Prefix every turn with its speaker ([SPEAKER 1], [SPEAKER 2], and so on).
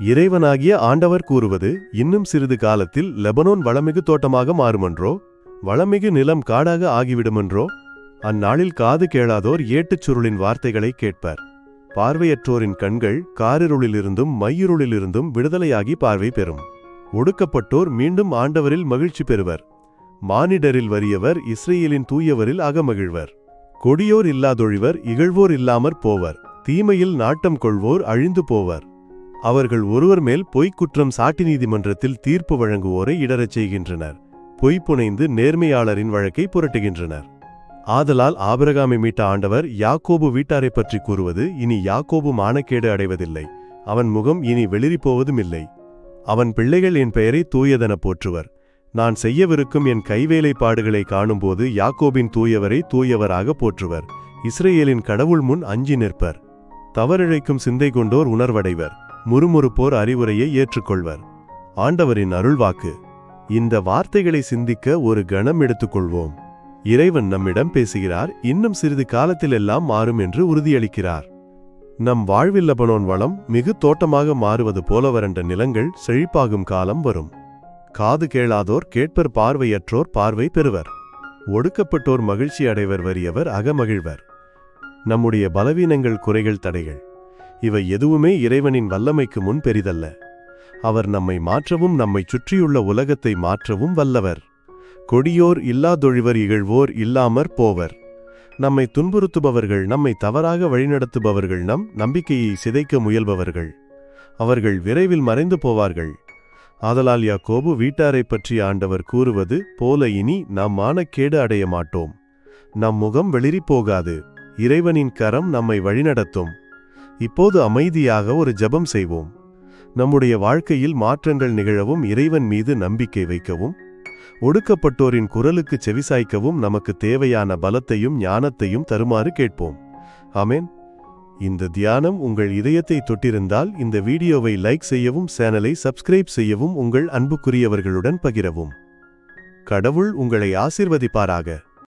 [SPEAKER 1] இறைவனாகிய ஆண்டவர் கூறுவது இன்னும் சிறிது காலத்தில் லெபனோன் வளமிகு தோட்டமாக மாறுமென்றோ? வளமிகு நிலம் காடாக ஆகிவிடுமென்றோ? அந்நாளில் காது கேளாதோர் ஏட்டுச் சுருளின் வார்த்தைகளை கேட்பர். பார்வையற்றோரின் கண்கள் காரிருளிலிருந்தும் மையிருளிலிருந்தும் விடுதலையாகி பார்வை பெறும். ஒடுக்கப்பட்டோர் மீண்டும் ஆண்டவரில் மகிழ்ச்சி பெறுவர். மானிடரில் வறியவர் இஸ்ரேலின் தூயவரில் அகமகிழ்வர். கொடியோர் இல்லாதொழிவர் இகழ்வோர் இல்லாமற் போவர். தீமையில் நாட்டம் கொள்வோர் அழிந்து போவர். அவர்கள் ஒருவர் மேல் பொய்க்குற்றம் சாட்டி நீதிமன்றத்தில் தீர்ப்பு வழங்குவோரை இடரச் செய்கின்றனர். பொய் புனைந்து நேர்மையாளரின் வழக்கை புரட்டுகின்றனர். ஆதலால் ஆபிரகாமை மீட்ட ஆண்டவர் யாக்கோபு வீட்டாரைப் பற்றி கூறுவது இனி யாக்கோபு மானக்கேடு அடைவதில்லை. அவன் முகம் இனி வெளிரிப்போவதும் போவதுமில்லை அவன் பிள்ளைகள் என் பெயரை தூயதென போற்றுவர். நான் செய்யவிருக்கும் என் கைவேலைப்பாடுகளை காணும்போது யாக்கோபின் தூயவரை தூயவராக போற்றுவர். இஸ்ரேலின் கடவுள் முன் அஞ்சி நிற்பர். தவறிழைக்கும் சிந்தை கொண்டோர் உணர்வடைவர். முறுமுறுப்போர் அறிவுரையை ஏற்றுக்கொள்வர். ஆண்டவரின் அருள்வாக்கு. இந்த வார்த்தைகளை சிந்திக்க ஒரு கணம் எடுத்துக்கொள்வோம். இறைவன் நம்மிடம் பேசுகிறார் இன்னும் சிறிது காலத்திலெல்லாம் மாறும் என்று உறுதியளிக்கிறார். நம் வாழ்வில்லபனோன் வளம் மிகு தோட்டமாக மாறுவது போல வறண்ட நிலங்கள் செழிப்பாகும் காலம் வரும். காது கேளாதோர் கேட்பர் பார்வையற்றோர் பார்வை பெறுவர். ஒடுக்கப்பட்டோர் மகிழ்ச்சி அடைவர் வறியவர் அகமகிழ்வர். நம்முடைய பலவீனங்கள் குறைகள் தடைகள். இவை எதுவுமே இறைவனின் வல்லமைக்கு முன் பெரிதல்ல. அவர் நம்மை மாற்றவும் நம்மைச் சுற்றியுள்ள உலகத்தை மாற்றவும் வல்லவர். கொடியோர் இல்லாதொழிவர் இகழ்வோர் இல்லாமற் போவர். நம்மை துன்புறுத்துபவர்கள் நம்மை தவறாக வழிநடத்துபவர்கள் நம் நம்பிக்கையை சிதைக்க முயல்பவர்கள். அவர்கள் விரைவில் மறைந்து போவார்கள். ஆதலால் யாக்கோபு வீட்டாரைப் பற்றி ஆண்டவர் கூறுவது போல இனி நாம் மானக்கேடு அடைய மாட்டோம் நம் முகம் வெளிரி போகாது. இறைவனின் கரம் நம்மை வழிநடத்தும். இப்போது அமைதியாக ஒரு ஜெபம் செய்வோம். நம்முடைய வாழ்க்கையில் மாற்றங்கள் நிகழவும் இறைவன் மீது நம்பிக்கை வைக்கவும் ஒடுக்கப்பட்டோரின் குரலுக்கு செவிசாய்க்கவும் நமக்கு தேவையான பலத்தையும் ஞானத்தையும் தருமாறு கேட்போம். ஆமேன். இந்த தியானம் உங்கள் இதயத்தை தொட்டிருந்தால் இந்த வீடியோவை லைக் செய்யவும் சேனலை சப்ஸ்கிரைப் செய்யவும் உங்கள் அன்புக்குரியவர்களுடன் பகிரவும். கடவுள் உங்களை ஆசிர்வதிப்பாராக.